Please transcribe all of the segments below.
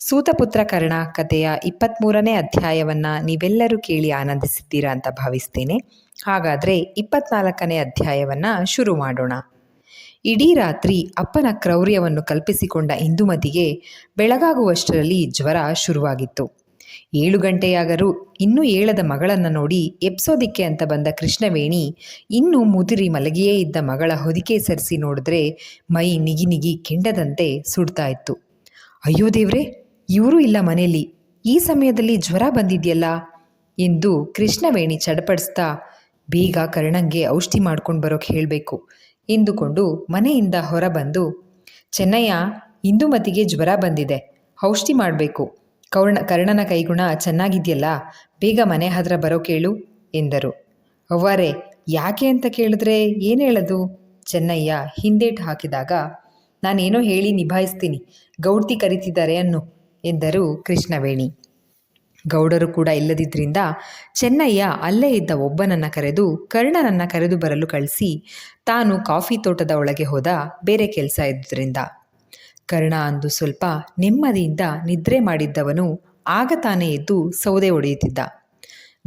ಸೂತಪುತ್ರ ಕರ್ಣ ಕಥೆಯ ಇಪ್ಪತ್ತ್ಮೂರನೇ ಅಧ್ಯಾಯವನ್ನು ನೀವೆಲ್ಲರೂ ಕೇಳಿ ಆನಂದಿಸಿದ್ದೀರಾ ಅಂತ ಭಾವಿಸ್ತೇನೆ. ಹಾಗಾದರೆ ಇಪ್ಪತ್ನಾಲ್ಕನೇ ಅಧ್ಯಾಯವನ್ನು ಶುರು ಮಾಡೋಣ. ಇಡೀ ರಾತ್ರಿ ಅಪ್ಪನ ಕ್ರೌರ್ಯವನ್ನು ಕಲ್ಪಿಸಿಕೊಂಡ ಇಂದುಮತಿಗೆ ಬೆಳಗಾಗುವಷ್ಟರಲ್ಲಿ ಜ್ವರ ಶುರುವಾಗಿತ್ತು. ಏಳು ಗಂಟೆಯಾಗರೂ ಇನ್ನೂ ಏಳದ ಮಗಳನ್ನು ನೋಡಿ ಎಪ್ಸೋದಿಕ್ಕೆ ಅಂತ ಬಂದ ಕೃಷ್ಣವೇಣಿ ಇನ್ನೂ ಮುದುರಿ ಮಲಗಿಯೇ ಇದ್ದ ಮಗಳ ಹೊದಿಕೆ ಸರಿಸಿ ನೋಡಿದ್ರೆ ಮೈ ನಿಗಿ ನಿಗಿ ಕೆಂಡದಂತೆ ಸುಡ್ತಾ ಇತ್ತು. ಅಯ್ಯೋ ದೇವ್ರೆ ಇವರೂ ಇಲ್ಲ ಮನೆಯಲ್ಲಿ. ಈ ಸಮಯದಲ್ಲಿ ಜ್ವರ ಬಂದಿದೆಯಲ್ಲ? ಎಂದು ಕೃಷ್ಣವೇಣಿ ಚಡಪಡಿಸ್ತಾ ಬೇಗ ಕರ್ಣಂಗೆ ಔಷಧಿ ಮಾಡ್ಕೊಂಡು ಬರೋಕೆ ಹೇಳಬೇಕು ಎಂದುಕೊಂಡು ಮನೆಯಿಂದ ಹೊರಬಂದು, ಚೆನ್ನಯ್ಯ ಇಂದುಮತಿಗೆ ಜ್ವರ ಬಂದಿದೆ. ಔಷಧಿ ಮಾಡಬೇಕು. ಕೌರ್ಣ, ಕರ್ಣನ ಕೈಗುಣ ಚೆನ್ನಾಗಿದೆಯಲ್ಲ? ಬೇಗ ಮನೆ ಹತ್ರ ಬರೋ ಕೇಳು ಎಂದರು. ಅವ್ವಾರೆ, ಯಾಕೆ ಅಂತ ಕೇಳಿದ್ರೆ ಏನು ಹೇಳೋದು? ಚೆನ್ನಯ್ಯ ಹಿಂದೇಟು ಹಾಕಿದಾಗ, ನಾನೇನೋ ಹೇಳಿ ನಿಭಾಯಿಸ್ತೀನಿ. ಗೌಡ್ತಿ ಕರೀತಿದ್ದಾರೆ ಅನ್ನು. ಎಂದರು ಕೃಷ್ಣವೇಣಿ. ಗೌಡರು ಕೂಡ ಇಲ್ಲದಿದ್ದರಿಂದ ಚೆನ್ನಯ್ಯ ಅಲ್ಲೇ ಇದ್ದ ಒಬ್ಬನನ್ನು ಕರೆದು ಕರ್ಣನನ್ನ ಕರೆದು ಬರಲು ಕಳಿಸಿ ತಾನು ಕಾಫಿ ತೋಟದ ಒಳಗೆ ಹೋದ ಬೇರೆ ಕೆಲಸ ಇದ್ದುದರಿಂದ. ಕರ್ಣ ಅಂದು ಸ್ವಲ್ಪ ನೆಮ್ಮದಿಯಿಂದ ನಿದ್ರೆ ಮಾಡಿದ್ದವನು ಆಗ ತಾನೇ ಎದ್ದು ಸೌದೆ ಒಡೆಯುತ್ತಿದ್ದ.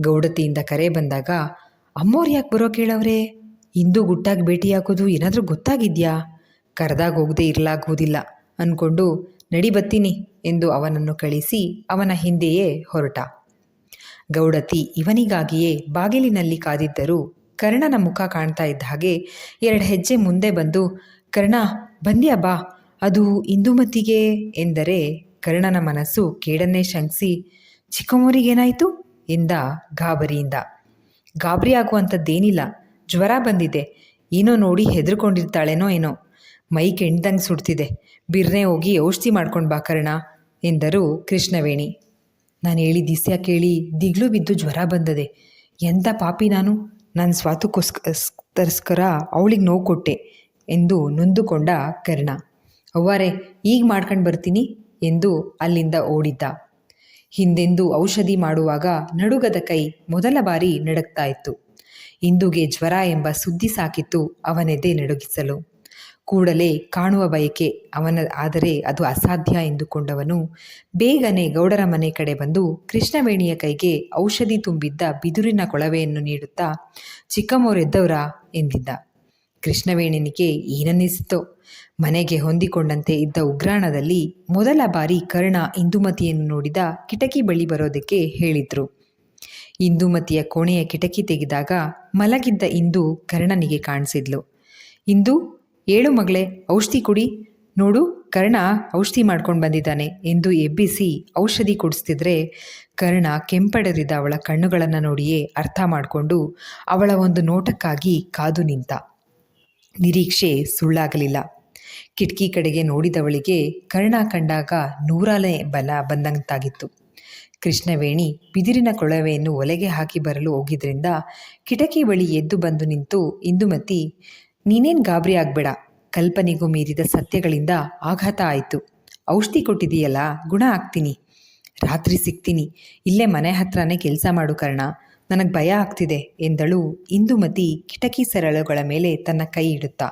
ಗೌಡತಿಯಿಂದ ಕರೆ ಬಂದಾಗ, ಅಮ್ಮೋರು ಯಾಕೆ ಬರೋ ಕೇಳವ್ರೆ? ಇಂದು ಗುಟ್ಟಾಗಿ ಭೇಟಿಯಾಗೋದು ಏನಾದರೂ ಗೊತ್ತಾಗಿದ್ಯಾ? ಕರೆದಾಗ ಹೋಗದೆ ಇರಲಾಗುವುದಿಲ್ಲ ಅಂದ್ಕೊಂಡು ನಡಿ ಬತ್ತೀನಿ ಎಂದು ಅವನನ್ನು ಕಳಿಸಿ ಅವನ ಹಿಂದೆಯೇ ಹೊರಟ. ಗೌಡತಿ ಇವನಿಗಾಗಿಯೇ ಬಾಗಿಲಿನಲ್ಲಿ ಕಾದಿದ್ದರೂ ಕರ್ಣನ ಮುಖ ಕಾಣ್ತಾ ಇದ್ದ ಹಾಗೆ ಎರಡು ಹೆಜ್ಜೆ ಮುಂದೆ ಬಂದು, ಕರ್ಣ, ಬಂದ್ಯಾ ಬಾ, ಅದು ಇಂದುಮತಿಗೆ ಎಂದರೆ ಕರ್ಣನ ಮನಸ್ಸು ಕೇಡನ್ನೇ ಶಂಕಿಸಿ ಚಿಕ್ಕಮ್ಮವರಿಗೇನಾಯಿತು ಎಂದ ಗಾಬರಿಯಿಂದ. ಗಾಬರಿ ಆಗುವಂಥದ್ದೇನಿಲ್ಲ, ಜ್ವರ ಬಂದಿದೆ, ಏನೋ ನೋಡಿ ಹೆದರ್ಕೊಂಡಿರ್ತಾಳೇನೋ ಏನೋ. ಮೈ ಕೆಣ್ದಂಗೆ ಸುಡ್ತಿದೆ. ಬಿರ್ನೆ ಹೋಗಿ ಔಷಧಿ ಮಾಡ್ಕೊಂಡು ಬಾ ಕರ್ಣ, ಎಂದರು ಕೃಷ್ಣವೇಣಿ. ನಾನು ಹೇಳಿ ದಿಸ್ಯ ಕೇಳಿ ದಿಗ್ಲು ಬಿದ್ದು ಜ್ವರ ಬಂದದೆ. ಎಂಥ ಪಾಪಿ ನಾನು? ನನ್ನ ಸ್ವಾತಕ್ಕೋಸ್ಕರ ಅವಳಿಗೆ ನೋವು ಕೊಟ್ಟೆ ಎಂದು ನೊಂದುಕೊಂಡ ಕರ್ಣ. ಅವ್ವಾರೆ, ಈಗ ಮಾಡ್ಕೊಂಡು ಬರ್ತೀನಿ ಎಂದು ಅಲ್ಲಿಂದ ಓಡಿದ್ದ. ಹಿಂದೆಂದು ಔಷಧಿ ಮಾಡುವಾಗ ನಡುಗದ ಕೈ ಮೊದಲ ಬಾರಿ ನಡುಗ್ತಾ ಇತ್ತು. ಇಂದುಗೆ ಜ್ವರ ಎಂಬ ಸುದ್ದಿ ಸಾಕಿತ್ತು ಅವನೆದೆ ನಡುಗಿಸಲು. ಕೂಡಲೇ ಕಾಣುವ ಬಯಕೆ ಅವನ, ಆದರೆ ಅದು ಅಸಾಧ್ಯ ಎಂದುಕೊಂಡವನು ಬೇಗನೆ ಗೌಡರ ಮನೆ ಕಡೆ ಬಂದು ಕೃಷ್ಣವೇಣಿಯ ಕೈಗೆ ಔಷಧಿ ತುಂಬಿದ್ದ ಬಿದುರಿನ ಕೊಳವೆಯನ್ನು ನೀಡುತ್ತಾ ಚಿಕ್ಕಮ್ಮವರೆದ್ದವರಾ ಎಂದಿದ್ದ. ಕೃಷ್ಣವೇಣಿನಿಗೆ ಏನನ್ನಿಸಿತೋ? ಮನೆಗೆ ಹೊಂದಿಕೊಂಡಂತೆ ಇದ್ದ ಉಗ್ರಾಣದಲ್ಲಿ ಮೊದಲ ಬಾರಿ ಕರ್ಣ ಇಂದುಮತಿಯನ್ನು ನೋಡಿದ ಕಿಟಕಿ ಬಳಿ ಬರೋದಕ್ಕೆ ಹೇಳಿದ್ರು. ಇಂದುಮತಿಯ ಕೋಣೆಯ ಕಿಟಕಿ ತೆಗೆದಾಗ ಮಲಗಿದ್ದ ಇಂದು ಕರ್ಣನಿಗೆ ಕಾಣಿಸಿದ್ಲು. ಇಂದು ಏಳು ಮಗಳೇ, ಔಷಧಿ ಕುಡಿ. ನೋಡು, ಕರ್ಣ ಔಷಧಿ ಮಾಡ್ಕೊಂಡು ಬಂದಿದ್ದಾನೆ ಎಂದು ಎಬ್ಬಿಸಿ ಔಷಧಿ ಕುಡಿಸ್ತಿದ್ರೆ ಕರ್ಣ ಕೆಂಪಡೆದಿದ್ದ ಅವಳ ಕಣ್ಣುಗಳನ್ನು ನೋಡಿಯೇ ಅರ್ಥ ಮಾಡಿಕೊಂಡು ಅವಳ ಒಂದು ನೋಟಕ್ಕಾಗಿ ಕಾದು ನಿಂತ. ನಿರೀಕ್ಷೆ ಸುಳ್ಳಾಗಲಿಲ್ಲ. ಕಿಟಕಿ ಕಡೆಗೆ ನೋಡಿದವಳಿಗೆ ಕರ್ಣ ಕಂಡಾಗ ನೂರಾಲೆ ಬಲ ಬಂದಂತಾಗಿತ್ತು. ಕೃಷ್ಣವೇಣಿ ಬಿದಿರಿನ ಕೊಳವೆಯನ್ನು ಒಲೆಗೆ ಹಾಕಿ ಬರಲು ಹೋಗಿದ್ರಿಂದ ಕಿಟಕಿ ಬಳಿ ಎದ್ದು ಬಂದು ನಿಂತು ಇಂದುಮತಿ ನೀನೇನು ಗಾಬರಿ ಆಗಬೇಡ. ಕಲ್ಪನೆಗೂ ಮೀರಿದ ಸತ್ಯಗಳಿಂದ ಆಘಾತ ಆಯಿತು. ಔಷಧಿ ಕೊಟ್ಟಿದೀಯಲ್ಲ ಗುಣ ಆಗ್ತೀನಿ ರಾತ್ರಿ ಸಿಗ್ತೀನಿ. ಇಲ್ಲೇ ಮನೆ ಹತ್ರನೇ ಕೆಲಸ ಮಾಡು ಕರ್ಣ. ನನಗೆ ಭಯ ಆಗ್ತಿದೆ ಎಂದಳು ಇಂದುಮತಿ ಕಿಟಕಿ ಸರಳುಗಳ ಮೇಲೆ ತನ್ನ ಕೈ ಇಡುತ್ತಾ.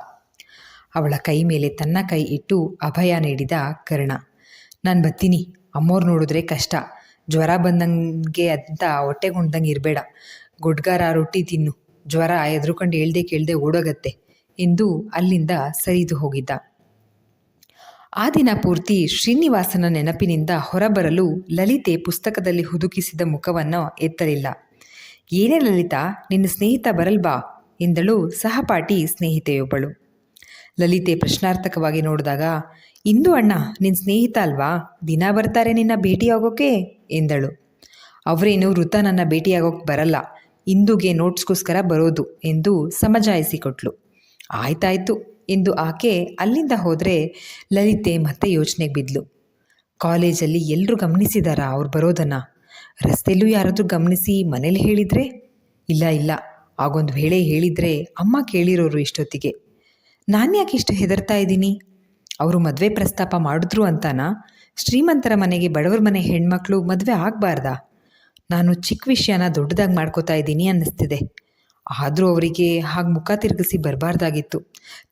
ಅವಳ ಕೈ ಮೇಲೆ ತನ್ನ ಕೈ ಇಟ್ಟು ಅಭಯ ನೀಡಿದ ಕರ್ಣ. ನಾನು ಬತ್ತೀನಿ. ಅಮ್ಮೋರು ನೋಡಿದ್ರೆ ಕಷ್ಟ. ಜ್ವರ ಬಂದಂಗೆ ಅಂತ ಹೊಟ್ಟೆಗುಂಡ್ದಂಗೆ ಇರಬೇಡ. ಗುಡ್ಗಾರ ರೊಟ್ಟಿ ತಿನ್ನು. ಜ್ವರ ಎದ್ರುಕೊಂಡು ಹೇಳ್ದೆ ಕೇಳ್ದೆ ಓಡೋಗತ್ತೆ. ಎಂದು ಅಲ್ಲಿಂದ ಸರಿದು ಹೋಗಿದ್ದ. ಆ ದಿನ ಪೂರ್ತಿ ಶ್ರೀನಿವಾಸನ ನೆನಪಿನಿಂದ ಹೊರಬರಲು ಲಲಿತೆ ಪುಸ್ತಕದಲ್ಲಿ ಹುದುಕಿಸಿದ ಮುಖವನ್ನು ಎತ್ತಲಿಲ್ಲ. ಏನೇ ಲಲಿತಾ, ನಿನ್ನ ಸ್ನೇಹಿತ ಬರಲ್ಬಾ ಎಂದಳು ಸಹಪಾಠಿ ಸ್ನೇಹಿತೆಯೊಬ್ಬಳು. ಲಲಿತೆ ಪ್ರಶ್ನಾರ್ಥಕವಾಗಿ ನೋಡಿದಾಗ, ಇಂದು ಅಣ್ಣ ನಿನ್ನ ಸ್ನೇಹಿತ ಅಲ್ವಾ? ದಿನ ಬರ್ತಾರೆ ನಿನ್ನ ಭೇಟಿಯಾಗೋಕೆ? ಎಂದಳು. ಅವರೇನು ವೃತ ನನ್ನ ಭೇಟಿಯಾಗೋಕೆ ಬರಲ್ಲ. ಇಂದುಗೆ ನೋಟ್ಸ್ಗೋಸ್ಕರ ಬರೋದು, ಎಂದು ಸಮಜಾಯಿಸಿಕೊಟ್ಲು. ಆಯ್ತಾಯ್ತು. ಎಂದು ಆಕೆ ಅಲ್ಲಿಂದ ಹೋದರೆ ಲಲಿತೆ ಮತ್ತೆ ಯೋಚನೆಗೆ ಬಿದ್ಲು. ಕಾಲೇಜಲ್ಲಿ ಎಲ್ಲರೂ ಗಮನಿಸಿದಾರಾ ಅವ್ರು ಬರೋದನ್ನು? ರಸ್ತೆಯಲ್ಲೂ ಯಾರಾದರೂ ಗಮನಿಸಿ ಮನೇಲಿ ಹೇಳಿದರೆ? ಇಲ್ಲ ಇಲ್ಲ. ಆಗೊಂದು ವೇಳೆ ಹೇಳಿದರೆ ಅಮ್ಮ ಕೇಳಿರೋರು ಇಷ್ಟೊತ್ತಿಗೆ. ನಾನು ಯಾಕೆ ಇಷ್ಟು ಹೆದರ್ತಾ ಇದ್ದೀನಿ? ಅವರು ಮದುವೆ ಪ್ರಸ್ತಾಪ ಮಾಡಿದ್ರು ಅಂತಾನಾ? ಶ್ರೀಮಂತರ ಮನೆಗೆ ಬಡವರ ಮನೆ ಹೆಣ್ಮಕ್ಳು ಮದುವೆ ಆಗಬಾರ್ದಾ? ನಾನು ಚಿಕ್ಕ ವಿಷಯನ ದೊಡ್ಡದಾಗಿ ಮಾಡ್ಕೋತಾ ಇದ್ದೀನಿ ಅನ್ನಿಸ್ತಿದೆ. ಆದರೂ ಅವರಿಗೆ ಹಾಗೆ ಮುಖ ತಿರುಗಿಸಿ ಬರಬಾರ್ದಾಗಿತ್ತು.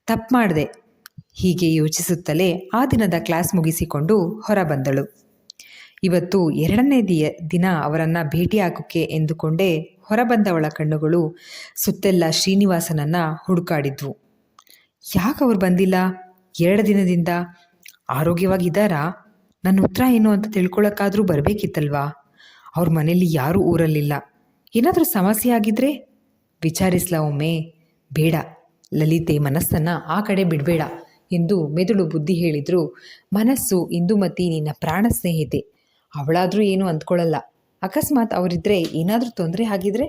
ತಪ್ಪು ಮಾಡಿದೆ. ಹೀಗೆ ಯೋಚಿಸುತ್ತಲೇ ಆ ದಿನದ ಕ್ಲಾಸ್ ಮುಗಿಸಿಕೊಂಡು ಹೊರ ಬಂದಳು. ಇವತ್ತು ಎರಡನೇ ದಿಯ, ದಿನ ಅವರನ್ನು ಭೇಟಿ ಭೇಟಿಯಾಗೋಕ್ಕೆ ಎಂದುಕೊಂಡೇ ಹೊರಬಂದವಳ ಕಣ್ಣುಗಳು ಸುತ್ತೆಲ್ಲ ಶ್ರೀನಿವಾಸನನ್ನು ಹುಡುಕಾಡಿದ್ವು. ಯಾಕೆ ಅವ್ರು ಬಂದಿಲ್ಲ? ಎರಡು ದಿನದಿಂದ ಆರೋಗ್ಯವಾಗಿದ್ದಾರಾ ನನ್ನ ಉತ್ತರ ಏನು ಅಂತ ತಿಳ್ಕೊಳ್ಳೋಕ್ಕಾದರೂ ಬರಬೇಕಿತ್ತಲ್ವಾ? ಅವ್ರ ಮನೇಲಿ ಯಾರೂ ಊರಲ್ಲಿಲ್ಲ. ಏನಾದರೂ ಸಮಸ್ಯೆ ಆಗಿದ್ರೆ? ವಿಚಾರಿಸ್ಲಾ ಒಮ್ಮೆ ಬೇಡ, ಲಲಿತೆ ಮನಸ್ಸನ್ನು ಆ ಕಡೆ ಬಿಡಬೇಡ ಎಂದು ಮೆದುಳು ಬುದ್ಧಿ ಹೇಳಿದ್ರು. ಮನಸ್ಸು ಇಂದುಮತಿ ನಿನ್ನ ಪ್ರಾಣ ಸ್ನೇಹಿತೆ. ಅವಳಾದರೂ ಏನು ಅಂದ್ಕೊಳ್ಳಲ್ಲ ಅಕಸ್ಮಾತ್ ಅವರಿದ್ದರೆ ಏನಾದರೂ ತೊಂದರೆ ಆಗಿದ್ರೆ?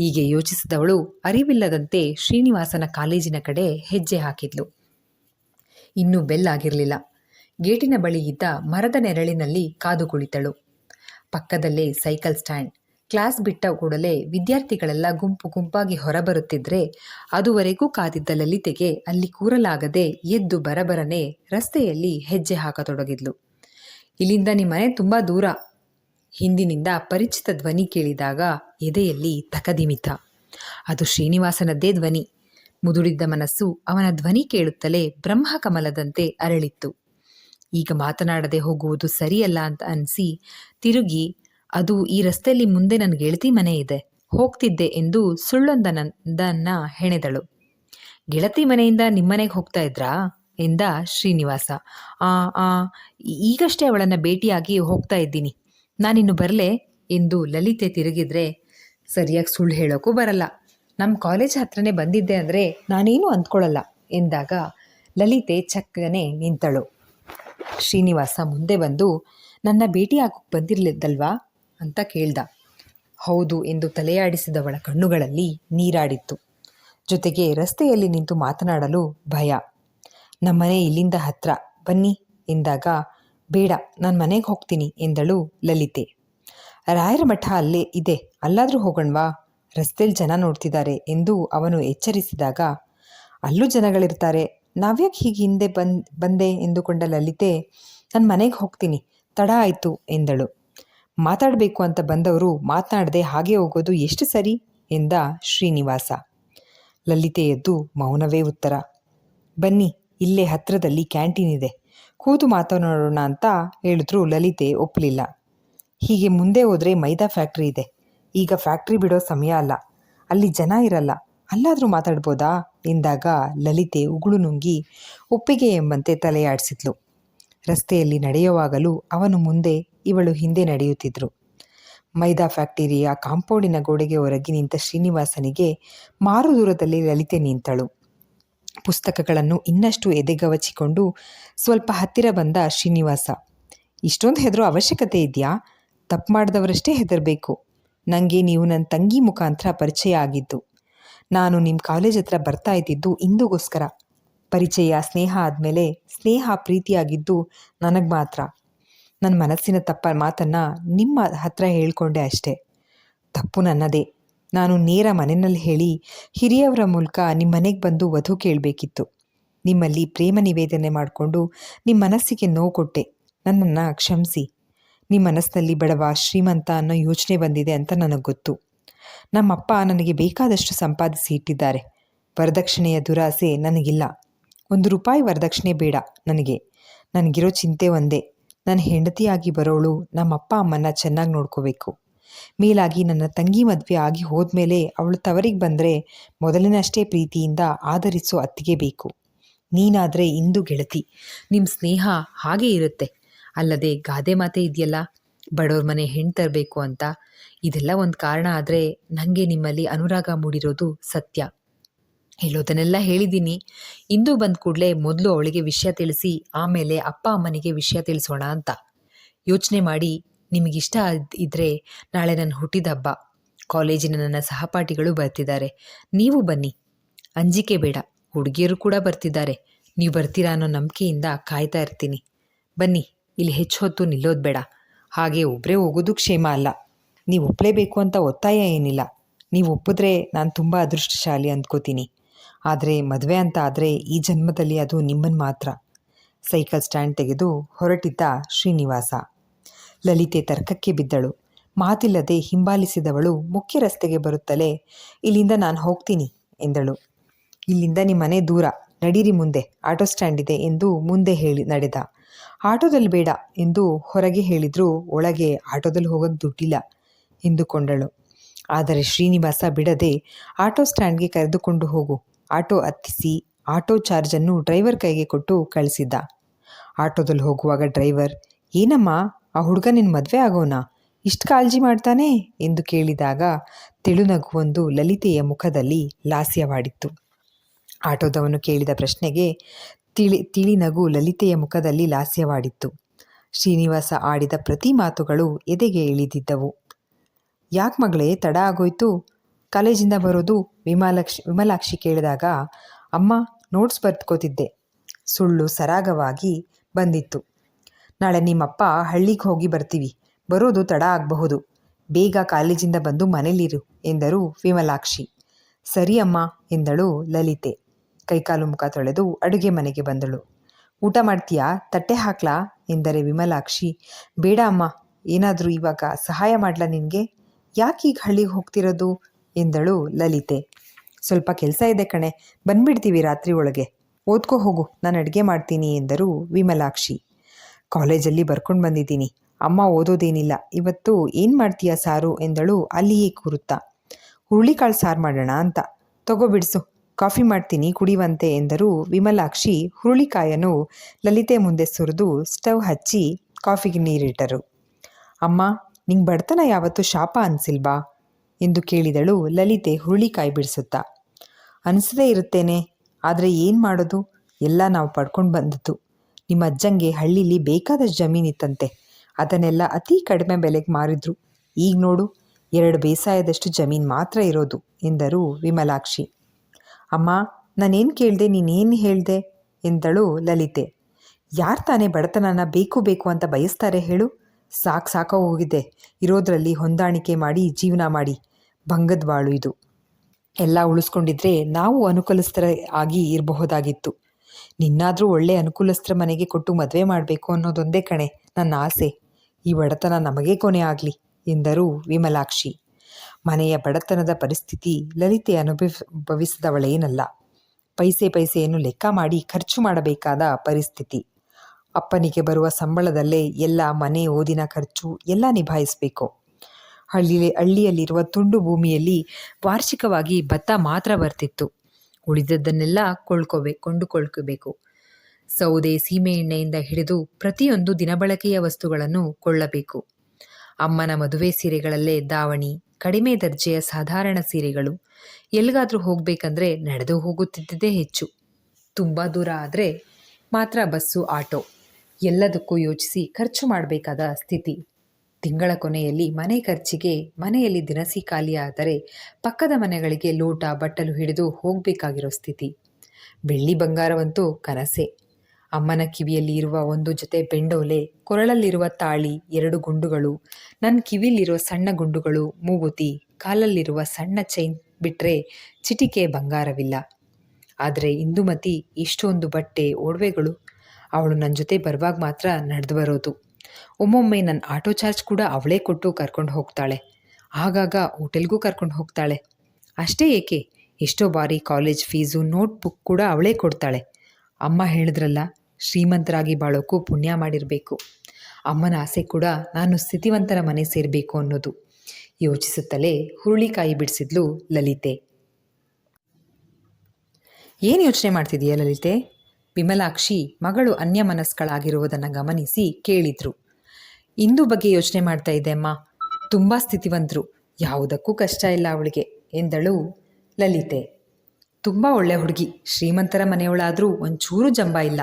ಹೀಗೆ ಯೋಚಿಸಿದವಳು ಅರಿವಿಲ್ಲದಂತೆ ಶ್ರೀನಿವಾಸನ ಕಾಲೇಜಿನ ಕಡೆ ಹೆಜ್ಜೆ ಹಾಕಿದ್ಲು. ಇನ್ನೂ ಬೆಲ್ಲಾಗಿರಲಿಲ್ಲ ಗೇಟಿನ ಬಳಿ ಇದ್ದ ಮರದ ನೆರಳಿನಲ್ಲಿ ಕಾದು ಕುಳಿತಳು. ಪಕ್ಕದಲ್ಲೇ ಸೈಕಲ್ ಸ್ಟ್ಯಾಂಡ್. ಕ್ಲಾಸ್ ಬಿಟ್ಟ ಕೂಡಲೇ ವಿದ್ಯಾರ್ಥಿಗಳೆಲ್ಲ ಗುಂಪು ಗುಂಪಾಗಿ ಹೊರಬರುತ್ತಿದ್ರೆ ಅದುವರೆಗೂ ಕಾದಿದ್ದ ಲಲಿತೆಗೆ ಅಲ್ಲಿ ಕೂರಲಾಗದೆ ಎದ್ದು ಬರಬರನೆ ರಸ್ತೆಯಲ್ಲಿ ಹೆಜ್ಜೆ ಹಾಕತೊಡಗಿದ್ಲು. ಇಲ್ಲಿಂದ ನಿಮ್ಮನೆ ತುಂಬ ದೂರ. ಹಿಂದಿನಿಂದ ಪರಿಚಿತ ಧ್ವನಿ ಕೇಳಿದಾಗ ಎದೆಯಲ್ಲಿ ತಕದಿಮಿತ. ಅದು ಶ್ರೀನಿವಾಸನದ್ದೇ ಧ್ವನಿ. ಮುದುಡಿದ್ದ ಮನಸ್ಸು ಅವನ ಧ್ವನಿ ಕೇಳುತ್ತಲೇ ಬ್ರಹ್ಮಕಮಲದಂತೆ ಅರಳಿತ್ತು. ಈಗ ಮಾತನಾಡದೆ ಹೋಗುವುದು ಸರಿಯಲ್ಲ ಅಂತ ಅನಿಸಿ ತಿರುಗಿ ಅದು ಈ ರಸ್ತೆಯಲ್ಲಿ ಮುಂದೆ ನನ್ನ ಗೆಳತಿ ಮನೆ ಇದೆ. ಹೋಗ್ತಿದ್ದೆ ಎಂದು ಸುಳ್ಳೊಂದನನ್ನ ಹೆಣೆದಳು. ಗೆಳತಿ ಮನೆಯಿಂದ ನಿಮ್ಮನೆಗೆ ಹೋಗ್ತಾ ಇದ್ರಾ? ಎಂದ ಶ್ರೀನಿವಾಸ. ಆ ಆ, ಈಗಷ್ಟೇ ಅವಳನ್ನು ಭೇಟಿಯಾಗಿ ಹೋಗ್ತಾ ಇದ್ದೀನಿ. ನಾನಿನ್ನು ಬರಲೆ? ಎಂದು ಲಲಿತೆ ತಿರುಗಿದ್ರೆ, ಸರಿಯಾಗಿ ಸುಳ್ಳು ಹೇಳೋಕ್ಕೂ ಬರಲ್ಲ. ನಮ್ಮ ಕಾಲೇಜ್ ಹತ್ರನೇ ಬಂದಿದ್ದೆ ಅಂದರೆ ನಾನೇನು ಅಂದ್ಕೊಳ್ಳಲ್ಲ ಎಂದಾಗ ಲಲಿತೆ ಚಕ್ಕನೆ ನಿಂತಳು. ಶ್ರೀನಿವಾಸ ಮುಂದೆ ಬಂದು, ನನ್ನ ಭೇಟಿ ಆಗೋಕ್ಕೆ ಬಂದಿರಲಿದ್ದಲ್ವಾ? ಅಂತ ಕೇಳ್ದ. ಹೌದು ಎಂದು ತಲೆಯಾಡಿಸಿದವಳ ಕಣ್ಣುಗಳಲ್ಲಿ ನೀರಾಡಿತ್ತು. ಜೊತೆಗೆ ರಸ್ತೆಯಲ್ಲಿ ನಿಂತು ಮಾತನಾಡಲು ಭಯ. ನಮ್ಮನೆ ಇಲ್ಲಿಂದ ಹತ್ರ, ಬನ್ನಿ ಎಂದಾಗ, ಬೇಡ, ನಾನು ಮನೆಗೆ ಹೋಗ್ತೀನಿ ಎಂದಳು ಲಲಿತೆ. ರಾಯರ ಮಠ ಅಲ್ಲೇ ಇದೆ, ಅಲ್ಲಾದರೂ ಹೋಗೋಣವಾ? ರಸ್ತೆಯಲ್ಲಿ ಜನ ನೋಡ್ತಿದ್ದಾರೆ ಎಂದು ಅವನು ಎಚ್ಚರಿಸಿದಾಗ, ಅಲ್ಲೂ ಜನಗಳಿರ್ತಾರೆ, ನಾವ್ಯಾಕೆ ಹೀಗೆ ಹಿಂದೆ ಬಂದ್, ಬಂದೆ ಎಂದುಕೊಂಡ ಲಲಿತೆ, ನಾನು ಮನೆಗೆ ಹೋಗ್ತೀನಿ, ತಡ ಆಯಿತು ಎಂದಳು. ಮಾತಾಡಬೇಕು ಅಂತ ಬಂದವರು ಮಾತನಾಡದೆ ಹಾಗೆ ಹೋಗೋದು ಎಷ್ಟು ಸರಿ? ಎಂದ ಶ್ರೀನಿವಾಸ. ಲಲಿತೆ ಎದ್ದು ಮೌನವೇ ಉತ್ತರ. ಬನ್ನಿ, ಇಲ್ಲೇ ಹತ್ತಿರದಲ್ಲಿ ಕ್ಯಾಂಟೀನ್ ಇದೆ. ಕೂತು ಮಾತನಾಡೋಣ ಅಂತ ಹೇಳಿದ್ರು ಲಲಿತೆ ಒಪ್ಪಲಿಲ್ಲ. ಹೀಗೆ ಮುಂದೆ ಹೋದರೆ ಮೈದಾ ಫ್ಯಾಕ್ಟ್ರಿ ಇದೆ. ಈಗ ಫ್ಯಾಕ್ಟ್ರಿ ಬಿಡೋ ಸಮಯ ಅಲ್ಲ. ಅಲ್ಲಿ ಜನ ಇರಲ್ಲ. ಅಲ್ಲಾದರೂ ಮಾತಾಡ್ಬೋದಾ? ಎಂದಾಗ ಲಲಿತೆ ಉಗುಳು ನುಂಗಿ ಒಪ್ಪಿಗೆ ಎಂಬಂತೆ ತಲೆಯಾಡಿಸಿದ್ಲು. ರಸ್ತೆಯಲ್ಲಿ ನಡೆಯುವಾಗಲೂ ಅವನು ಮುಂದೆ ಇವಳು ಹಿಂದೆ ನಡೆಯುತ್ತಿದ್ದರು ಮೈದಾ ಫ್ಯಾಕ್ಟರಿಯ ಕಾಂಪೌಂಡಿನ ಗೋಡೆಗೆ ಹೊರಗಿ ನಿಂತ ಶ್ರೀನಿವಾಸನಿಗೆ ಮಾರು ದೂರದಲ್ಲಿ ಲಲಿತೆ ನಿಂತಳು. ಪುಸ್ತಕಗಳನ್ನು ಇನ್ನಷ್ಟು ಎದೆಗವಚಿಕೊಂಡು ಸ್ವಲ್ಪ ಹತ್ತಿರ ಬಂದ ಶ್ರೀನಿವಾಸ, ಇಷ್ಟೊಂದು ಹೆದರೋ ಅವಶ್ಯಕತೆ ಇದೆಯಾ? ತಪ್ಪು ಮಾಡಿದವರಷ್ಟೇ ಹೆದರಬೇಕು. ನನಗೆ ನೀವು ನನ್ನ ತಂಗಿ ಮುಖಾಂತರ ಪರಿಚಯ ಆಗಿದ್ದು. ನಾನು ನಿಮ್ಮ ಕಾಲೇಜ್ ಹತ್ರ ಬರ್ತಾ ಇದ್ದಿದ್ದು ಇಂದುಗೋಸ್ಕರ. ಪರಿಚಯ, ಸ್ನೇಹ ಆದಮೇಲೆ ಸ್ನೇಹ ಪ್ರೀತಿಯಾಗಿದ್ದು ನನಗೆ ಮಾತ್ರ. ನನ್ನ ಮನಸ್ಸಿನ ತಪ್ಪ ಮಾತನ್ನು ನಿಮ್ಮ ಹತ್ರ ಹೇಳ್ಕೊಂಡೆ ಅಷ್ಟೇ. ತಪ್ಪು ನನ್ನದೇ. ನಾನು ನೇರ ಮನೆಯಲ್ಲಿ ಹೇಳಿ ಹಿರಿಯವರ ಮೂಲಕ ನಿಮ್ಮ ಮನೆಗೆ ಬಂದು ವಧು ಕೇಳಬೇಕಿತ್ತು. ನಿಮ್ಮಲ್ಲಿ ಪ್ರೇಮ ನಿವೇದನೆ ಮಾಡಿಕೊಂಡು ನಿಮ್ಮ ಮನಸ್ಸಿಗೆ ನೋವು ಕೊಟ್ಟೆ. ನನ್ನನ್ನು ಕ್ಷಮಿಸಿ. ನಿಮ್ಮ ಮನಸ್ಸಿನಲ್ಲಿ ಬಡವ ಶ್ರೀಮಂತ ಅನ್ನೋ ಯೋಚನೆ ಬಂದಿದೆ ಅಂತ ನನಗೆ ಗೊತ್ತು. ನಮ್ಮಪ್ಪ ನನಗೆ ಬೇಕಾದಷ್ಟು ಸಂಪಾದಿಸಿ ಇಟ್ಟಿದ್ದಾರೆ. ವರದಕ್ಷಿಣೆಯ ದುರಾಸೆ ನನಗಿಲ್ಲ. ಒಂದು ರೂಪಾಯಿ ವರದಕ್ಷಿಣೆ ಬೇಡ ನನಗೆ. ನನಗಿರೋ ಚಿಂತೆ ಒಂದೇ. ನನ್ನ ಹೆಂಡತಿಯಾಗಿ ಬರೋಳು ನಮ್ಮ ಅಪ್ಪ ಅಮ್ಮನ ಚೆನ್ನಾಗಿ ನೋಡ್ಕೋಬೇಕು. ಮೇಲಾಗಿ ನನ್ನ ತಂಗಿ ಮದುವೆ ಆಗಿ ಹೋದ್ಮೇಲೆ ಅವಳು ತವರಿಗೆ ಬಂದರೆ ಮೊದಲಿನಷ್ಟೇ ಪ್ರೀತಿಯಿಂದ ಆಧರಿಸೋ ಅತ್ತಿಗೆ ಬೇಕು. ನೀನಾದರೆ ಇಂದು ಗೆಳತಿ. ನಿಮ್ಮ ಸ್ನೇಹ ಹಾಗೇ ಇರುತ್ತೆ. ಅಲ್ಲದೆ ಗಾದೆ ಮಾತೆ ಇದೆಯಲ್ಲ, ಬಡವ್ರ ಮನೆ ಹೆಣ್ಣು ತರಬೇಕು ಅಂತ. ಇದೆಲ್ಲ ಒಂದು ಕಾರಣ ಆದರೆ ನನಗೆ ನಿಮ್ಮಲ್ಲಿ ಅನುರಾಗ ಮೂಡಿರೋದು ಸತ್ಯ. ಹೇಳೋದನ್ನೆಲ್ಲ ಹೇಳಿದ್ದೀನಿ. ಇಂದು ಬಂದ ಕೂಡಲೇ ಮೊದಲು ಅವಳಿಗೆ ವಿಷಯ ತಿಳಿಸಿ, ಆಮೇಲೆ ಅಪ್ಪ ಅಮ್ಮನಿಗೆ ವಿಷಯ ತಿಳಿಸೋಣ ಅಂತ. ಯೋಚನೆ ಮಾಡಿ, ನಿಮಗಿಷ್ಟ ಇದ್ದರೆ ನಾಳೆ ನನ್ನ ಹುಟ್ಟಿದ ಹಬ್ಬ. ಕಾಲೇಜಿನ ನನ್ನ ಸಹಪಾಠಿಗಳು ಬರ್ತಿದ್ದಾರೆ. ನೀವು ಬನ್ನಿ. ಅಂಜಿಕೆ ಬೇಡ. ಹುಡುಗಿಯರು ಕೂಡ ಬರ್ತಿದ್ದಾರೆ. ನೀವು ಬರ್ತೀರಾ ಅನ್ನೋ ನಂಬಿಕೆಯಿಂದ ಕಾಯ್ತಾ ಇರ್ತೀನಿ. ಬನ್ನಿ, ಇಲ್ಲಿ ಹೆಚ್ಚು ಹೊತ್ತು ನಿಲ್ಲೋದು ಬೇಡ. ಹಾಗೆ ಒಬ್ಬರೇ ಹೋಗೋದು ಕ್ಷೇಮ ಅಲ್ಲ. ನೀವು ಒಪ್ಪಲೇಬೇಕು ಅಂತ ಒತ್ತಾಯ ಏನಿಲ್ಲ. ನೀವು ಒಪ್ಪಿದ್ರೆ ನಾನು ತುಂಬ ಅದೃಷ್ಟಶಾಲಿ ಅಂದ್ಕೋತೀನಿ. ಆದರೆ ಮದುವೆ ಅಂತ ಆದರೆ ಈ ಜನ್ಮದಲ್ಲಿ ಅದು ನಿಮ್ಮನ್ನು ಮಾತ್ರ. ಸೈಕಲ್ ಸ್ಟ್ಯಾಂಡ್ ತೆಗೆದು ಹೊರಟಿದ್ದ ಶ್ರೀನಿವಾಸ. ಲಲಿತೆ ತರ್ಕಕ್ಕೆ ಬಿದ್ದಳು. ಮಾತಿಲ್ಲದೆ ಹಿಂಬಾಲಿಸಿದವಳು ಮುಖ್ಯ ರಸ್ತೆಗೆ ಬರುತ್ತಲೇ, ಇಲ್ಲಿಂದ ನಾನು ಹೋಗ್ತೀನಿ, ಎಂದಳು. ಇಲ್ಲಿಂದ ನಿಮ್ಮ ಮನೆ ದೂರ, ನಡೀರಿ ಮುಂದೆ, ಆಟೋ ಸ್ಟ್ಯಾಂಡ್ ಇದೆ ಎಂದು ಮುಂದೆ ಹೇಳಿ, ನಡೆದ. ಆಟೋದಲ್ಲಿ ಬೇಡ ಎಂದು ಹೊರಗೆ ಹೇಳಿದ್ರು, ಒಳಗೆ ಆಟೋದಲ್ಲಿ ಹೋಗೋಕ್ಕೆ ದುಡ್ಡಿಲ್ಲ, ಎಂದುಕೊಂಡಳು. ಆದರೆ ಶ್ರೀನಿವಾಸ ಬಿಡದೆ ಆಟೋ ಸ್ಟ್ಯಾಂಡ್ಗೆ ಕರೆದುಕೊಂಡು ಹೋಗು ಆಟೋ ಹತ್ತಿಸಿ ಆಟೋ ಚಾರ್ಜನ್ನು ಡ್ರೈವರ್ ಕೈಗೆ ಕೊಟ್ಟು ಕಳಿಸಿದ್ದ. ಆಟೋದಲ್ಲಿ ಹೋಗುವಾಗ ಡ್ರೈವರ್, ಏನಮ್ಮ, ಆ ಹುಡುಗ ನಿನ್ನ ಮದುವೆ ಆಗೋಣ ಇಷ್ಟು ಕಾಳಜಿ ಮಾಡ್ತಾನೆ? ಎಂದು ಕೇಳಿದಾಗ ತೆಳುನಗುವೊಂದು ಲಲಿತೆಯ ಮುಖದಲ್ಲಿ ಲಾಸ್ಯವಾಡಿತ್ತು. ಆಟೋದವನು ಕೇಳಿದ ಪ್ರಶ್ನೆಗೆ ತಿಳಿ ತಿಳಿ ನಗು ಲಲಿತೆಯ ಮುಖದಲ್ಲಿ ಲಾಸ್ಯವಾಡಿತ್ತು. ಶ್ರೀನಿವಾಸ ಆಡಿದ ಪ್ರತಿ ಮಾತುಗಳು ಎದೆಗೆ ಇಳಿದಿದ್ದವು. ಯಾಕೆ ಮಗಳೇ, ತಡ ಆಗೋಯ್ತು. ಕಾಲೇಜಿಂದ ಬರೋದು ವಿಮಾಲಕ್ಷಿ, ವಿಮಲಾಕ್ಷಿ ಕೇಳಿದಾಗ, ಅಮ್ಮ ನೋಟ್ಸ್ ಬರ್ದ್ಕೋತಿದ್ದೆ ಸುಳ್ಳು ಸರಾಗವಾಗಿ ಬಂದಿತ್ತು. ನಾಳೆ ನಿಮ್ಮಪ್ಪ ಹಳ್ಳಿಗೆ ಹೋಗಿ ಬರ್ತೀವಿ. ಬರೋದು ತಡ ಆಗಬಹುದು. ಬೇಗ ಕಾಲೇಜಿಂದ ಬಂದು ಮನೇಲಿರು, ಎಂದರು ವಿಮಲಾಕ್ಷಿ. ಸರಿ ಅಮ್ಮ, ಎಂದಳು ಲಲಿತೆ. ಕೈಕಾಲು ಮುಖ ತೊಳೆದು ಅಡುಗೆ ಮನೆಗೆ ಬಂದಳು. ಊಟ ಮಾಡ್ತೀಯಾ? ತಟ್ಟೆ ಹಾಕ್ಲಾ? ಎಂದರೆ ವಿಮಲಾಕ್ಷಿ. ಬೇಡ ಅಮ್ಮ, ಏನಾದರೂ ಇವಾಗ ಸಹಾಯ ಮಾಡ್ಲಾ ನಿನಗೆ? ಯಾಕೆ ಈಗ ಹಳ್ಳಿಗೆ ಹೋಗ್ತಿರೋದು? ಎಂದಳು ಲಲಿತೆ. ಸ್ವಲ್ಪ ಕೆಲಸ ಇದೆ ಕಣೆ, ಬಂದ್ಬಿಡ್ತೀವಿ ರಾತ್ರಿ ಒಳಗೆ. ಓದ್ಕೋ ಹೋಗು, ನಾನು ಅಡುಗೆ ಮಾಡ್ತೀನಿ ಎಂದರು ವಿಮಲಾಕ್ಷಿ. ಕಾಲೇಜಲ್ಲಿ ಬರ್ಕೊಂಡು ಬಂದಿದ್ದೀನಿ. ಅಮ್ಮ ಓದೋದೇನಿಲ್ಲ, ಇವತ್ತು ಏನು ಮಾಡ್ತೀಯಾ ಸಾರು ಎಂದಳು ಅಲ್ಲಿಯೇ ಕೂರುತ್ತಾ. ಹುರುಳಿಕಾಳು ಸಾರು ಮಾಡೋಣ ಅಂತ. ತಗೋ ಬಿಡಿಸು, ಕಾಫಿ ಮಾಡ್ತೀನಿ ಕುಡಿಯುವಂತೆ ಎಂದರು ವಿಮಲಾಕ್ಷಿ. ಹುರುಳಿಕಾಯನ್ನು ಲಲಿತೆ ಮುಂದೆ ಸುರಿದು ಸ್ಟವ್ ಹಚ್ಚಿ ಕಾಫಿಗೆ ನೀರಿಟ್ಟರು. ಅಮ್ಮ, ನಿಂಗೆ ಬಡತನ ಯಾವತ್ತೂ ಶಾಪ ಅನ್ಸಿಲ್ವಾ? ಎಂದು ಕೇಳಿದಳು ಲಲಿತೆ ಹುರುಳಿಕಾಯಿ ಬಿಡಿಸುತ್ತಾ. ಅನಿಸದೇ ಇರುತ್ತೇನೆ, ಆದರೆ ಏನು ಮಾಡೋದು? ಎಲ್ಲ ನಾವು ಪಡ್ಕೊಂಡು ಬಂದದ್ದು. ನಿಮ್ಮ ಅಜ್ಜಂಗೆ ಹಳ್ಳೀಲಿ ಬೇಕಾದಷ್ಟು ಜಮೀನಿತ್ತಂತೆ ಅದನ್ನೆಲ್ಲ ಅತಿ ಕಡಿಮೆ ಬೆಲೆಗೆ ಮಾರಿದ್ರು. ಈಗ ನೋಡು, ಎರಡು ಬೇಸಾಯದಷ್ಟು ಜಮೀನು ಮಾತ್ರ ಇರೋದು, ಎಂದರು ವಿಮಲಾಕ್ಷಿ. ಅಮ್ಮ, ನಾನೇನು ಕೇಳಿದೆ, ನೀನೇನು ಹೇಳಿದೆ? ಎಂದಳು ಲಲಿತೆ. ಯಾರು ತಾನೇ ಬಡತನನ ಬೇಕು ಬೇಕು ಅಂತ ಬಯಸ್ತಾರೆ ಹೇಳು? ಸಾಕು ಸಾಕೋ ಹೋಗಿದೆ. ಇರೋದ್ರಲ್ಲಿ ಹೊಂದಾಣಿಕೆ ಮಾಡಿ ಜೀವನ ಮಾಡಿ. ಭಂಗದ ಬಾಳು ಇದು. ಎಲ್ಲ ಉಳಿಸ್ಕೊಂಡಿದ್ರೆ ನಾವು ಅನುಕೂಲಸ್ಥರ ಆಗಿ ಇರಬಹುದಾಗಿತ್ತು. ನಿನ್ನಾದರೂ ಒಳ್ಳೆ ಅನುಕೂಲಸ್ಥರ ಮನೆಗೆ ಕೊಟ್ಟು ಮದುವೆ ಮಾಡಬೇಕು ಅನ್ನೋದೊಂದೇ ಕಣೆ, ನನ್ನ ಆಸೆ. ಈ ಬಡತನ ನಮಗೇ ಕೊನೆ ಆಗಲಿ, ಎಂದರು ವಿಮಲಾಕ್ಷಿ. ಮನೆಯ ಬಡತನದ ಪರಿಸ್ಥಿತಿ ಲಲಿತೆ ಅನುಭವಿಸಿದವಳೇನಲ್ಲ ಪೈಸೆ ಪೈಸೆಯನ್ನು ಲೆಕ್ಕ ಮಾಡಿ ಖರ್ಚು ಮಾಡಬೇಕಾದ ಪರಿಸ್ಥಿತಿ. ಅಪ್ಪನಿಗೆ ಬರುವ ಸಂಬಳದಲ್ಲೇ ಎಲ್ಲ ಮನೆ ಓದಿನ ಖರ್ಚು ಎಲ್ಲ ನಿಭಾಯಿಸಬೇಕು. ಹಳ್ಳಿ ಹಳ್ಳಿಯಲ್ಲಿರುವ ತುಂಡು ಭೂಮಿಯಲ್ಲಿ ವಾರ್ಷಿಕವಾಗಿ ಭತ್ತ ಮಾತ್ರ ಬರ್ತಿತ್ತು. ಉಳಿದದ್ದನ್ನೆಲ್ಲ ಕೊಳ್ಳ್ಕೋಬೇ, ಕೊಂಡುಕೊಳ್ಕೋಬೇಕು. ಸೌದೆ ಸೀಮೆಎಣ್ಣೆಯಿಂದ ಹಿಡಿದು ಪ್ರತಿಯೊಂದು ದಿನಬಳಕೆಯ ವಸ್ತುಗಳನ್ನು ಕೊಳ್ಳಬೇಕು. ಅಮ್ಮನ ಮದುವೆ ಸೀರೆಗಳಲ್ಲೇ ದಾವಣಿ, ಕಡಿಮೆ ದರ್ಜೆಯ ಸಾಧಾರಣ ಸೀರೆಗಳು. ಎಲ್ಲಿಗಾದರೂ ಹೋಗಬೇಕಂದ್ರೆ ನಡೆದು ಹೋಗುತ್ತಿದ್ದೇ ಹೆಚ್ಚು. ತುಂಬ ದೂರ ಆದರೆ ಮಾತ್ರ ಬಸ್ಸು, ಆಟೋ. ಎಲ್ಲದಕ್ಕೂ ಯೋಚಿಸಿ ಖರ್ಚು ಮಾಡಬೇಕಾದ ಸ್ಥಿತಿ. ತಿಂಗಳ ಕೊನೆಯಲ್ಲಿ ಮನೆ ಖರ್ಚಿಗೆ ಮನೆಯಲ್ಲಿ ದಿನಸಿ ಖಾಲಿಯಾದರೆ ಪಕ್ಕದ ಮನೆಗಳಿಗೆ ಲೋಟ, ಬಟ್ಟಲು ಹಿಡಿದು ಹೋಗಬೇಕಾಗಿರೋ ಸ್ಥಿತಿ. ಬೆಳ್ಳಿ ಬಂಗಾರವಂತೂ ಕನಸೆ. ಅಮ್ಮನ ಕಿವಿಯಲ್ಲಿ ಇರುವ ಒಂದು ಜೊತೆ ಬೆಂಡೋಲೆ, ಕೊರಳಲ್ಲಿರುವ ತಾಳಿ, ಎರಡು ಗುಂಡುಗಳು ನನ್ನ ಕಿವಿಯಲ್ಲಿರುವ ಸಣ್ಣ ಗುಂಡುಗಳು, ಮೂಗುತಿ, ಕಾಲಲ್ಲಿರುವ ಸಣ್ಣ ಚೈನ್ ಬಿಟ್ಟರೆ ಚಿಟಿಕೆ ಬಂಗಾರವಿಲ್ಲ. ಆದರೆ ಇಂದುಮತಿ ಇಷ್ಟೊಂದು ಬಟ್ಟೆ, ಒಡವೆಗಳು, ಅವಳು ನನ್ನ ಜೊತೆ ಬರುವಾಗ ಮಾತ್ರ ನಡೆದು ಬರೋದು. ಒಮ್ಮೊಮ್ಮೆ ನನ್ನ ಆಟೋ ಚಾರ್ಜ್ ಕೂಡ ಅವಳೇ ಕೊಟ್ಟು ಕರ್ಕೊಂಡು ಹೋಗ್ತಾಳೆ. ಆಗಾಗ ಹೋಟೆಲ್ಗೂ ಕರ್ಕೊಂಡು ಹೋಗ್ತಾಳೆ. ಅಷ್ಟೇ ಏಕೆ? ಎಷ್ಟೋ ಬಾರಿ ಕಾಲೇಜ್ ಫೀಸು ನೋಟ್ ಬುಕ್ ಕೂಡ ಅವಳೇ ಕೊಡ್ತಾಳೆ. ಅಮ್ಮ ಹೇಳಿದ್ರಲ್ಲ, ಶ್ರೀಮಂತರಾಗಿ ಬಾಳೋಕ್ಕೂ ಪುಣ್ಯ ಮಾಡಿರಬೇಕು. ಅಮ್ಮನ ಆಸೆ ಕೂಡ ನಾನು ಸ್ಥಿತಿವಂತರ ಮನೆ ಸೇರಬೇಕು ಅನ್ನೋದು. ಯೋಚಿಸುತ್ತಲೇ ಹುರುಳಿಕಾಯಿ ಬಿಡಿಸಿದ್ಲು ಲಲಿತೆ. ಏನು ಯೋಚನೆ ಮಾಡ್ತಿದೀಯ ಲಲಿತೆ? ವಿಮಲಾಕ್ಷಿ ಮಗಳು ಅನ್ಯಮನಸ್ಕಳಾಗಿರುವುದನ್ನು ಗಮನಿಸಿ ಕೇಳಿದ್ರು. ಇಂದು ಬಗ್ಗೆ ಯೋಚನೆ ಮಾಡ್ತಾ ಇದ್ದೆ, ಅಮ್ಮ. ತುಂಬ ಸ್ಥಿತಿವಂತರು. ಯಾವುದಕ್ಕೂ ಕಷ್ಟ ಇಲ್ಲ ಅವಳಿಗೆ, ಎಂದಳು ಲಲಿತೆ. ತುಂಬ ಒಳ್ಳೆ ಹುಡುಗಿ. ಶ್ರೀಮಂತರ ಮನೆಯವಳಾದರೂ ಒಂಚೂರು ಜಂಬ ಇಲ್ಲ.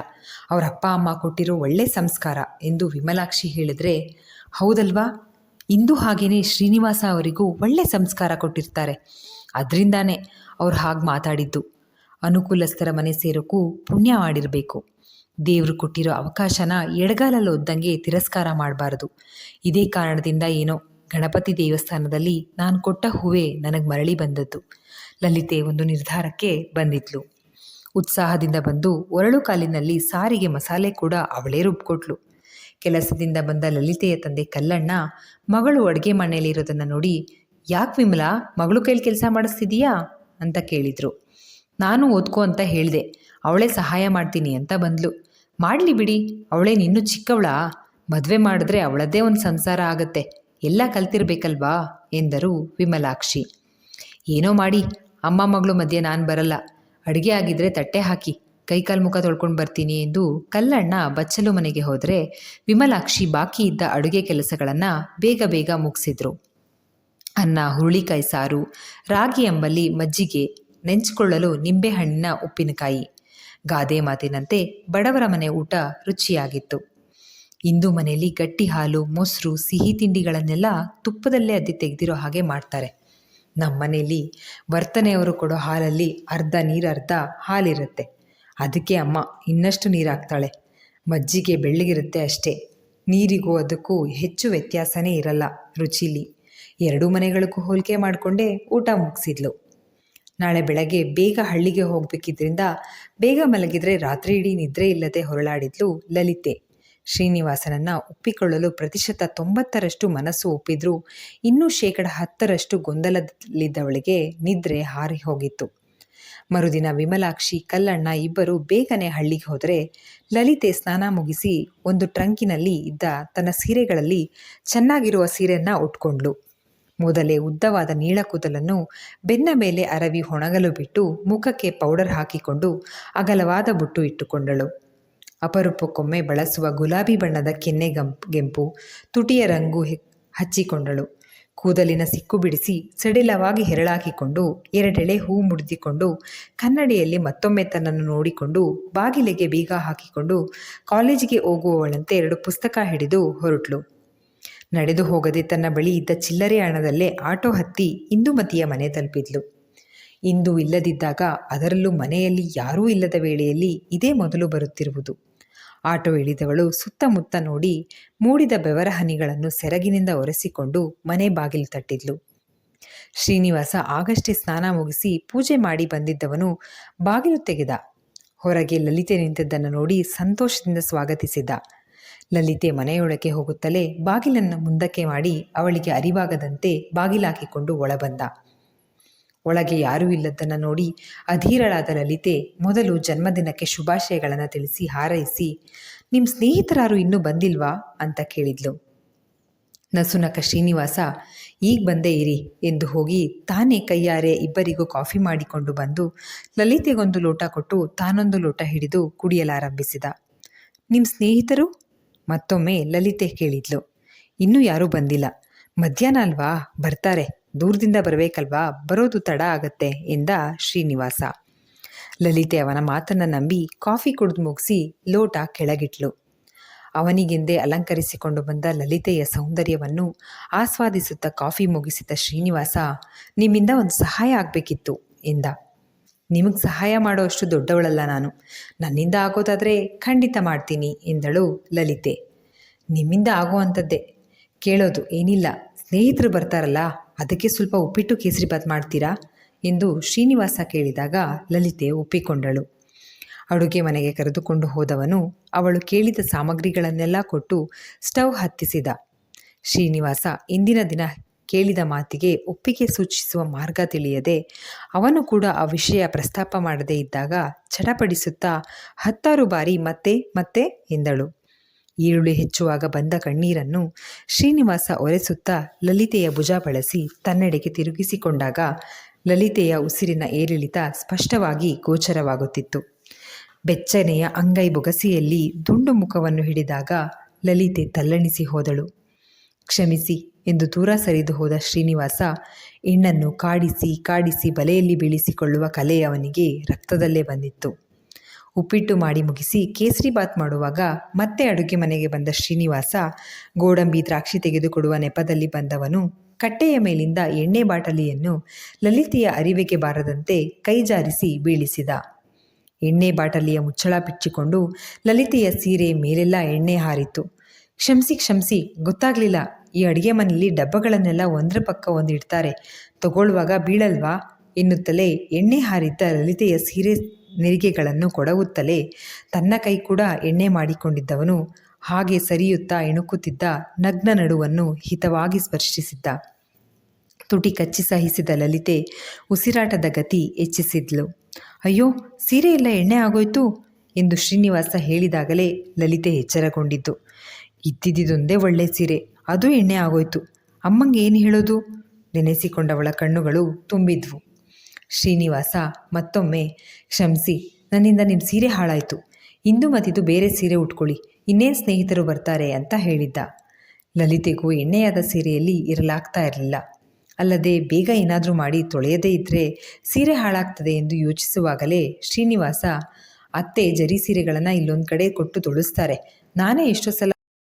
ಅವರ ಅಪ್ಪ ಅಮ್ಮ ಕೊಟ್ಟಿರೋ ಒಳ್ಳೆ ಸಂಸ್ಕಾರ ಎಂದು ವಿಮಲಾಕ್ಷಿ ಹೇಳಿದ್ರೆ, ಹೌದಲ್ವಾ? ಇಂದು ಹಾಗೇನೆ ಶ್ರೀನಿವಾಸ ಅವರಿಗೂ ಒಳ್ಳೆ ಸಂಸ್ಕಾರ ಕೊಟ್ಟಿರ್ತಾರೆ. ಅದರಿಂದಾನೇ ಅವ್ರು ಹಾಗೆ ಮಾತಾಡಿದ್ದು. ಅನುಕೂಲಸ್ಥರ ಮನೆ ಸೇರೋಕ್ಕೂ ಪುಣ್ಯ ಮಾಡಿರಬೇಕು. ದೇವರು ಕೊಟ್ಟಿರೋ ಅವಕಾಶನ ಎಡಗಾಲಲ್ಲಿ ಒದ್ದಂಗೆ ತಿರಸ್ಕಾರ ಮಾಡಬಾರ್ದು. ಇದೇ ಕಾರಣದಿಂದ ಏನೋ ಗಣಪತಿ ದೇವಸ್ಥಾನದಲ್ಲಿ ನಾನು ಕೊಟ್ಟ ಹೂವೆ ನನಗೆ ಮರಳಿ ಬಂದದ್ದು. ಲಲಿತೆ ಒಂದು ನಿರ್ಧಾರಕ್ಕೆ ಬಂದಿದ್ಲು. ಉತ್ಸಾಹದಿಂದ ಬಂದು ಒರಳು ಕಾಲಿನಲ್ಲಿ ಸಾರಿಗೆ ಮಸಾಲೆ ಕೂಡ ಅವಳೇ ರುಬ್ಕೊಟ್ಲು. ಕೆಲಸದಿಂದ ಬಂದ ಲಲಿತೆಯ ತಂದೆ ಕಲ್ಲಣ್ಣ ಮಗಳು ಅಡುಗೆ ಮನೆಯಲ್ಲಿರೋದನ್ನು ನೋಡಿ, ಯಾಕೆ ವಿಮಲಾ, ಮಗಳು ಕೈಲಿ ಕೆಲಸ ಮಾಡಿಸ್ತಿದೀಯಾ? ಅಂತ ಕೇಳಿದರು. ನಾನು ಓದ್ಕೋ ಅಂತ ಹೇಳಿದೆ. ಅವಳೇ ಸಹಾಯ ಮಾಡ್ತೀನಿ ಅಂತ ಬಂದ್ಲು. ಮಾಡಲಿ ಬಿಡಿ ಅವಳೇನು ಇನ್ನೂ ಚಿಕ್ಕವಳಾ. ಮದುವೆ ಮಾಡಿದ್ರೆ ಅವಳದ್ದೇ ಒಂದು ಸಂಸಾರ ಆಗತ್ತೆ. ಎಲ್ಲ ಕಲ್ತಿರ್ಬೇಕಲ್ವಾ? ಎಂದರು ವಿಮಲಾಕ್ಷಿ. ಏನೋ ಮಾಡಿ, ಅಮ್ಮ ಮಗಳು ಮಧ್ಯೆ ನಾನು ಬರಲ್ಲ. ಅಡುಗೆ ಆಗಿದ್ರೆ ತಟ್ಟೆ ಹಾಕಿ, ಕೈಕಾಲು ಮುಖ ತೊಳ್ಕೊಂಡು ಬರ್ತೀನಿ ಎಂದು ಕಲ್ಲಣ್ಣ ಬಚ್ಚಲು ಮನೆಗೆ ಹೋದರೆ ವಿಮಲಾಕ್ಷಿ ಬಾಕಿ ಇದ್ದ ಅಡುಗೆ ಕೆಲಸಗಳನ್ನು ಬೇಗ ಬೇಗ ಮುಗಿಸಿದ್ರು. ಅನ್ನ, ಹುರುಳಿಕಾಯಿ ಸಾರು, ರಾಗಿ ಎಂಬಲ್ಲಿ ಮಜ್ಜಿಗೆ, ನೆಂಚಿಕೊಳ್ಳಲು ನಿಂಬೆಹಣ್ಣಿನ ಉಪ್ಪಿನಕಾಯಿ. ಗಾದೆ ಮಾತಿನಂತೆ ಬಡವರ ಮನೆ ಊಟ ರುಚಿಯಾಗಿತ್ತು. ಇಂದು ಮನೆಯಲ್ಲಿ ಗಟ್ಟಿ ಹಾಲು, ಮೊಸರು, ಸಿಹಿ ತಿಂಡಿಗಳನ್ನೆಲ್ಲ ತುಪ್ಪದಲ್ಲೇ ಅದ್ದಿ ತೆಗೆದಿರೋ ಹಾಗೆ ಮಾಡ್ತಾರೆ. ನಮ್ಮ ಮನೆಯಲ್ಲಿ ವರ್ತನೆಯವರು ಕೊಡೋ ಹಾಲಲ್ಲಿ ಅರ್ಧ ನೀರು, ಅರ್ಧ ಹಾಲಿರುತ್ತೆ. ಅದಕ್ಕೆ ಅಮ್ಮ ಇನ್ನಷ್ಟು ನೀರು ಹಾಕ್ತಾಳೆ ಮಜ್ಜಿಗೆ ಬೆಳ್ಳಗಿರುತ್ತೆ ಅಷ್ಟೇ. ನೀರಿಗೂ ಅದಕ್ಕೂ ಹೆಚ್ಚು ವ್ಯತ್ಯಾಸನೇ ಇರಲ್ಲ ರುಚಿಲಿ. ಎರಡೂ ಮನೆಗಳಿಗೂ ಹೋಲಿಕೆ ಮಾಡಿಕೊಂಡೇ ಊಟ ಮುಗಿಸಿದ್ಲು. ನಾಳೆ ಬೆಳಗ್ಗೆ ಬೇಗ ಹಳ್ಳಿಗೆ ಹೋಗಬೇಕಿದ್ರಿಂದ ಬೇಗ ಮಲಗಿದ್ರೆ ರಾತ್ರಿ ಇಡೀ ನಿದ್ರೆ ಇಲ್ಲದೆ ಹೊರಳಾಡಿದ್ಲು ಲಲಿತೆ. ಶ್ರೀನಿವಾಸನನ್ನ ಒಪ್ಪಿಕೊಳ್ಳಲು ಪ್ರತಿಶತ ತೊಂಬತ್ತರಷ್ಟು ಮನಸ್ಸು ಒಪ್ಪಿದ್ರೂ ಇನ್ನೂ ಶೇಕಡ ಹತ್ತರಷ್ಟು ಗೊಂದಲದಲ್ಲಿದ್ದವಳಿಗೆ ನಿದ್ರೆ ಹಾರಿ ಹೋಗಿತ್ತು. ಮರುದಿನ ವಿಮಲಾಕ್ಷಿ, ಕಲ್ಲಣ್ಣ ಇಬ್ಬರು ಬೇಗನೆ ಹಳ್ಳಿಗೆ ಹೋದರೆ ಲಲಿತೆ ಸ್ನಾನ ಮುಗಿಸಿ ಒಂದು ಟ್ರಂಕಿನಲ್ಲಿ ಇದ್ದ ತನ್ನ ಸೀರೆಗಳಲ್ಲಿ ಚೆನ್ನಾಗಿರುವ ಸೀರೆಯನ್ನ ಉಟ್ಕೊಂಡ್ಳು. ಮೊದಲೇ ಉದ್ದವಾದ ನೀಳ ಕೂದಲನ್ನು ಬೆನ್ನ ಮೇಲೆ ಅರವಿ ಹೊಣಗಲು ಬಿಟ್ಟು ಮುಖಕ್ಕೆ ಪೌಡರ್ ಹಾಕಿಕೊಂಡು ಅಗಲವಾದ ಬುಟ್ಟು ಇಟ್ಟುಕೊಂಡಳು. ಅಪರೂಪಕ್ಕೊಮ್ಮೆ ಬಳಸುವ ಗುಲಾಬಿ ಬಣ್ಣದ ಕೆನ್ನೆ ಗಂಪ್ ತುಟಿಯ ರಂಗು ಹಚ್ಚಿಕೊಂಡಳು. ಕೂದಲಿನ ಸಿಕ್ಕು ಬಿಡಿಸಿ ಸಡಿಲವಾಗಿ ಹೆರಳಾಕಿಕೊಂಡು ಎರಡೆಳೆ ಹೂ ಮುಡಿದಿಕೊಂಡು ಕನ್ನಡಿಯಲ್ಲಿ ಮತ್ತೊಮ್ಮೆ ತನ್ನನ್ನು ನೋಡಿಕೊಂಡು ಬಾಗಿಲಿಗೆ ಬೀಗ ಹಾಕಿಕೊಂಡು ಕಾಲೇಜಿಗೆ ಹೋಗುವವಳಂತೆ ಎರಡು ಪುಸ್ತಕ ಹಿಡಿದು ಹೊರಟ್ಲು. ನಡೆದು ಹೋಗದೆ ತನ್ನ ಬಳಿ ಇದ್ದ ಚಿಲ್ಲರೆ ಹಣದಲ್ಲೇ ಆಟೋ ಹತ್ತಿ ಇಂದುಮತಿಯ ಮನೆ ತಲುಪಿದ್ಲು. ಇಂದು ಇಲ್ಲದಿದ್ದಾಗ ಅದರಲ್ಲೂ ಮನೆಯಲ್ಲಿ ಯಾರೂ ಇಲ್ಲದ ವೇಳೆಯಲ್ಲಿ ಇದೇ ಮೊದಲು ಬರುತ್ತಿರುವುದು. ಆಟೋ ಇಳಿದವಳು ಸುತ್ತಮುತ್ತ ನೋಡಿ ಮೂಡಿದ ಬೆವರ ಹನಿಗಳನ್ನು ಸೆರಗಿನಿಂದ ಒರೆಸಿಕೊಂಡು ಮನೆ ಬಾಗಿಲು ತಟ್ಟಿದ್ಲು. ಶ್ರೀನಿವಾಸ ಆಗಷ್ಟೇ ಸ್ನಾನ ಮುಗಿಸಿ ಪೂಜೆ ಮಾಡಿ ಬಂದಿದ್ದವನು ಬಾಗಿಲು ತೆಗೆದ. ಹೊರಗೆ ಲಲಿತೆ ನಿಂತಿದ್ದನ್ನು ನೋಡಿ ಸಂತೋಷದಿಂದ ಸ್ವಾಗತಿಸಿದ. ಲಲಿತೆ ಮನೆಯೊಳಗೆ ಹೋಗುತ್ತಲೇ ಬಾಗಿಲನ್ನು ಮುಂದಕ್ಕೆ ಮಾಡಿ ಅವಳಿಗೆ ಅರಿವಾಗದಂತೆ ಬಾಗಿಲಾಕಿಕೊಂಡು ಒಳಬಂದ. ಒಳಗೆ ಯಾರೂ ಇಲ್ಲದ್ದನ್ನು ನೋಡಿ ಅಧೀರಳಾದ ಲಲಿತೆ ಮೊದಲು ಜನ್ಮದಿನಕ್ಕೆ ಶುಭಾಶಯಗಳನ್ನು ತಿಳಿಸಿ ಹಾರೈಸಿ ನಿಮ್ಮ ಸ್ನೇಹಿತರಾರು ಇನ್ನೂ ಬಂದಿಲ್ವಾ? ಅಂತ ಕೇಳಿದ್ಲು. ನಸುನಕ ಶ್ರೀನಿವಾಸ, ಈಗ ಬಂದೇ ಇರಿ ಎಂದು ಹೋಗಿ ತಾನೇ ಕೈಯಾರೆ ಇಬ್ಬರಿಗೂ ಕಾಫಿ ಮಾಡಿಕೊಂಡು ಬಂದು ಲಲಿತೆಗೊಂದು ಲೋಟ ಕೊಟ್ಟು ತಾನೊಂದು ಲೋಟ ಹಿಡಿದು ಕುಡಿಯಲಾರಂಭಿಸಿದ. ನಿಮ್ಮ ಸ್ನೇಹಿತರು? ಮತ್ತೊಮ್ಮೆ ಲಲಿತೆ ಕೇಳಿದ್ಲು. ಇನ್ನೂ ಯಾರೂ ಬಂದಿಲ್ಲ. ಮಧ್ಯಾಹ್ನ ಅಲ್ವಾ? ಬರ್ತಾರೆ. ದೂರದಿಂದ ಬರಬೇಕಲ್ವಾ? ಬರೋದು ತಡ ಆಗತ್ತೆ ಎಂದ ಶ್ರೀನಿವಾಸ. ಲಲಿತೆ ಅವನ ಮಾತನ್ನು ನಂಬಿ ಕಾಫಿ ಕುಡಿದು ಮುಗಿಸಿ ಲೋಟ ಕೆಳಗಿಟ್ಲು. ಅವನಿಗೆಂದೇ ಅಲಂಕರಿಸಿಕೊಂಡು ಬಂದ ಲಲಿತೆಯ ಸೌಂದರ್ಯವನ್ನು ಆಸ್ವಾದಿಸುತ್ತಾ ಕಾಫಿ ಮುಗಿಸಿದ ಶ್ರೀನಿವಾಸ, ನಿಮ್ಮಿಂದ ಒಂದು ಸಹಾಯ ಆಗಬೇಕಿತ್ತು ಎಂದ. ನಿಮಗೆ ಸಹಾಯ ಮಾಡುವಷ್ಟು ದೊಡ್ಡವಳಲ್ಲ ನಾನು. ನನ್ನಿಂದ ಆಗೋದಾದರೆ ಖಂಡಿತ ಮಾಡ್ತೀನಿ, ಎಂದಳು ಲಲಿತೆ. ನಿಮ್ಮಿಂದ ಆಗುವಂಥದ್ದೇ ಕೇಳೋದು ಏನಿಲ್ಲ. ಸ್ನೇಹಿತರು ಬರ್ತಾರಲ್ಲ, ಅದಕ್ಕೆ ಸ್ವಲ್ಪ ಉಪ್ಪಿಟ್ಟು ಕೇಸರಿಬಾತ್ ಮಾಡ್ತೀರಾ? ಎಂದು ಶ್ರೀನಿವಾಸ ಕೇಳಿದಾಗ ಲಲಿತೆ ಒಪ್ಪಿಕೊಂಡಳು. ಅಡುಗೆ ಮನೆಗೆ ಕರೆದುಕೊಂಡು ಹೋದವನು ಅವಳು ಕೇಳಿದ ಸಾಮಗ್ರಿಗಳನ್ನೆಲ್ಲ ಕೊಟ್ಟು ಸ್ಟವ್ ಹತ್ತಿಸಿದ. ಶ್ರೀನಿವಾಸ, ಇಂದಿನ ದಿನ ಕೇಳಿದ ಮಾತಿಗೆ ಒಪ್ಪಿಗೆ ಸೂಚಿಸುವ ಮಾರ್ಗ ತಿಳಿಯದೆ ಅವನು ಕೂಡ ಆ ವಿಷಯ ಪ್ರಸ್ತಾಪ ಮಾಡದೇ ಇದ್ದಾಗ ಚಡಪಡಿಸುತ್ತಾ ಹತ್ತಾರು ಬಾರಿ ಮತ್ತೆ ಮತ್ತೆ ಎಂದಳು. ಈರುಳ್ಳಿ ಹೆಚ್ಚುವಾಗ ಬಂದ ಕಣ್ಣೀರನ್ನು ಶ್ರೀನಿವಾಸ ಒರೆಸುತ್ತಾ ಲಲಿತೆಯ ಭುಜ ಬಳಸಿ ತನ್ನೆಡೆಗೆ ತಿರುಗಿಸಿಕೊಂಡಾಗ ಲಲಿತೆಯ ಉಸಿರಿನ ಏರಿಳಿತ ಸ್ಪಷ್ಟವಾಗಿ ಗೋಚರವಾಗುತ್ತಿತ್ತು. ಬೆಚ್ಚನೆಯ ಅಂಗೈ ಬೊಗಸಿಯಲ್ಲಿ ದುಂಡು ಮುಖವನ್ನು ಹಿಡಿದಾಗ ಲಲಿತೆ ತಲ್ಲಣಿಸಿ ಹೋದಳು. ಕ್ಷಮಿಸಿ ಎಂದು ದೂರ ಸರಿದು ಹೋದ ಶ್ರೀನಿವಾಸ ಹೆಣ್ಣನ್ನು ಕಾಡಿಸಿ ಕಾಡಿಸಿ ಬಲೆಯಲ್ಲಿ ಬೀಳಿಸಿಕೊಳ್ಳುವ ಕಲೆ ಅವನಿಗೆ ರಕ್ತದಲ್ಲೇ ಬಂದಿತ್ತು. ಉಪ್ಪಿಟ್ಟು ಮಾಡಿ ಮುಗಿಸಿ ಕೇಸರಿ ಬಾತ್ ಮಾಡುವಾಗ ಮತ್ತೆ ಅಡುಗೆ ಮನೆಗೆ ಬಂದ ಶ್ರೀನಿವಾಸ ಗೋಡಂಬಿ ದ್ರಾಕ್ಷಿ ತೆಗೆದುಕೊಡುವ ನೆಪದಲ್ಲಿ ಬಂದವನು ಕಟ್ಟೆಯ ಮೇಲಿಂದ ಎಣ್ಣೆ ಬಾಟಲಿಯನ್ನು ಲಲಿತೆಯ ಅರಿವಿಗೆ ಬಾರದಂತೆ ಕೈಜಾರಿಸಿ ಬೀಳಿಸಿದ. ಎಣ್ಣೆ ಬಾಟಲಿಯ ಮುಚ್ಚಳ ಬಿಚ್ಚಿಕೊಂಡು ಲಲಿತೆಯ ಸೀರೆ ಮೇಲೆಲ್ಲ ಎಣ್ಣೆ ಹಾರಿತು. ಕ್ಷಮಿಸಿ ಕ್ಷಮಿಸಿ, ಗೊತ್ತಾಗ್ಲಿಲ್ಲ ಈ ಅಡುಗೆ ಮನೆಯಲ್ಲಿ ಡಬ್ಬಗಳನ್ನೆಲ್ಲ ಒಂದರ ಪಕ್ಕ ಒಂದು ಇಡ್ತಾರೆ. ತಗೊಳ್ಳುವಾಗ ಬೀಳಲ್ವಾ? ಎನ್ನುತ್ತಲೇ ಎಣ್ಣೆ ಹಾರಿದ್ದ ಲಲಿತೆಯ ಸೀರೆ ನೆರಿಗೆಗಳನ್ನು ಕೊಡಗುತ್ತಲೇ ತನ್ನ ಕೈ ಕೂಡ ಎಣ್ಣೆ ಮಾಡಿಕೊಂಡಿದ್ದವನು. ಹಾಗೆ ಸರಿಯುತ್ತಾ ಇಣುಕುತ್ತಿದ್ದ ನಗ್ನ ನಡುವನ್ನು ಹಿತವಾಗಿ ಸ್ಪರ್ಶಿಸಿದ್ದ. ತುಟಿ ಕಚ್ಚಿ ಸಹಿಸಿದ ಲಲಿತೆ ಉಸಿರಾಟದ ಗತಿ ಹೆಚ್ಚಿಸಿದ್ಲು. ಅಯ್ಯೋ, ಸೀರೆ ಎಲ್ಲ ಎಣ್ಣೆ ಆಗೋಯ್ತು? ಎಂದು ಶ್ರೀನಿವಾಸ ಹೇಳಿದಾಗಲೇ ಲಲಿತೆ ಎಚ್ಚರಗೊಂಡಿದ್ದು. ಇದ್ದಿದ್ದೊಂದೇ ಒಳ್ಳೆ ಸೀರೆ. ಅದು ಎಣ್ಣೆ ಆಗೋಯ್ತು. ಅಮ್ಮಂಗೆ ಏನು ಹೇಳೋದು? ನೆನೆಸಿಕೊಂಡವಳ ಕಣ್ಣುಗಳು ತುಂಬಿದ್ವು. ಶ್ರೀನಿವಾಸ ಮತ್ತೊಮ್ಮೆ, ಕ್ಷಮಿಸಿ, ನನ್ನಿಂದ ನಿಮ್ಮ ಸೀರೆ ಹಾಳಾಯಿತು. ಇಂದು ಮತ್ತಿದು ಬೇರೆ ಸೀರೆ ಉಟ್ಕೊಳ್ಳಿ. ಇನ್ನೇನು ಸ್ನೇಹಿತರು ಬರ್ತಾರೆ ಅಂತ ಹೇಳಿದ್ದ. ಲಲಿತೆಗೂ ಎಣ್ಣೆಯಾದ ಸೀರೆಯಲ್ಲಿ ಇರಲಾಗ್ತಾ ಇರಲಿಲ್ಲ. ಅಲ್ಲದೆ ಬೇಗ ಏನಾದರೂ ಮಾಡಿ ತೊಳೆಯದೇ ಇದ್ದರೆ ಸೀರೆ ಹಾಳಾಗ್ತದೆ ಎಂದು ಯೋಚಿಸುವಾಗಲೇ ಶ್ರೀನಿವಾಸ, ಅತ್ತೆ ಜರಿ ಸೀರೆಗಳನ್ನು ಇಲ್ಲೊಂದು ಕಡೆ ಕೊಟ್ಟು ತೊಳಿಸ್ತಾರೆ. ನಾನೇ ಎಷ್ಟೋ ಸಲ